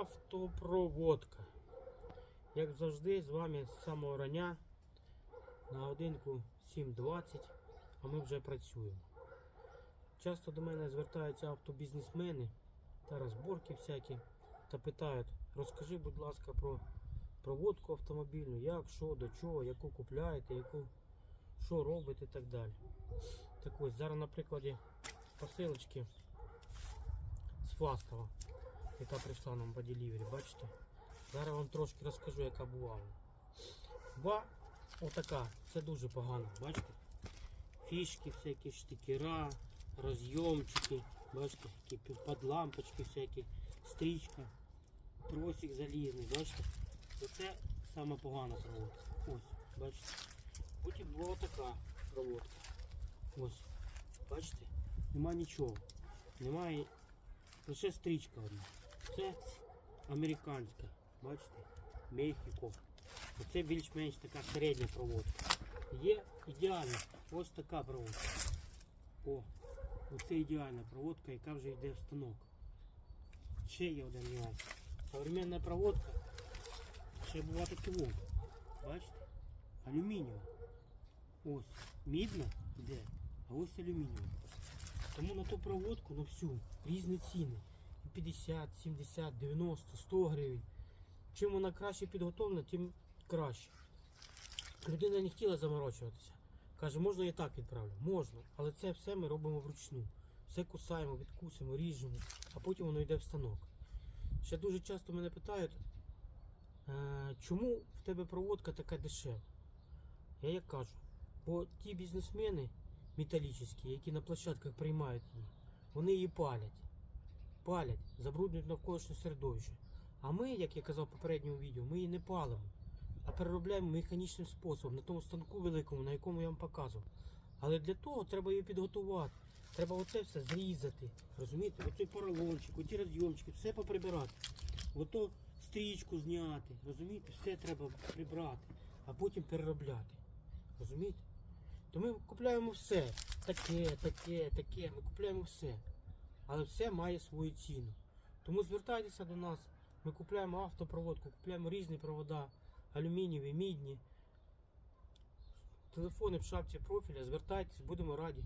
Автопроводка. Як завжди, з вами з самого рання на годинку 7.20, а ми вже працюємо. Часто до мене звертаються автобізнесмени та розборки всякі та питають, розкажи, будь ласка, про проводку автомобільну, як, що, до чого, яку купляєте, яку, що робите і так далі. Так ось, зараз на прикладі посилочки з Фастова, яка прийшла нам по делівері, бачите? Зараз вам трошки розкажу, яка була. Ба, отака, це дуже погано, бачите? Фішки, всякі штикера, розйомчики, бачите, які під- під лампочки всякі, стрічка, тросик залізний, бачите? Оце саме погана проводка. Ось, бачите. Потім була така проводка. Ось, бачите? Нема нічого. Немає лише стрічка одна. Це американська, бачите? Мехіко. Оце більш-менш така середня проводка. Є ідеальна ось така проводка. О, оце ідеальна проводка, яка вже йде в станок. Ще є один нюанс. Современна проводка ще була такі вон. Бачите? Алюмінієва. Ось, мідна йде, а ось алюмінієва. Тому на ту проводку, на всю, різні ціни. 50, 70, 90, 100 гривень. Чим вона краще підготовлена, тим краще. Людина не хотіла заморочуватися. Каже, можна я так відправлю? Можна, але це все ми робимо вручну. Все кусаємо, відкусимо, ріжемо, а потім воно йде в станок. Ще дуже часто мене питають, е, чому в тебе проводка така дешева? Я як кажу, бо ті бізнесмени металічні, які на площадках приймають її, вони її палять. Палять, забруднюють навколишнє середовище. А ми, як я казав в попередньому відео, ми її не палимо, а переробляємо механічним способом на тому станку великому, на якому я вам показував. Але для того треба її підготувати. Треба оце все зрізати. Розумієте? Оцей поролончик, оті розйомчики, все поприбирати. Ото стрічку зняти. Розумієте? Все треба прибрати, а потім переробляти. Розумієте? То ми купляємо все. Таке, таке, таке. Ми купляємо все. Але все має свою ціну. Тому звертайтеся до нас. Ми купляємо автопроводку, купляємо різні провода, алюмінієві, мідні. Телефони в шапці профіля, звертайтесь, будемо раді.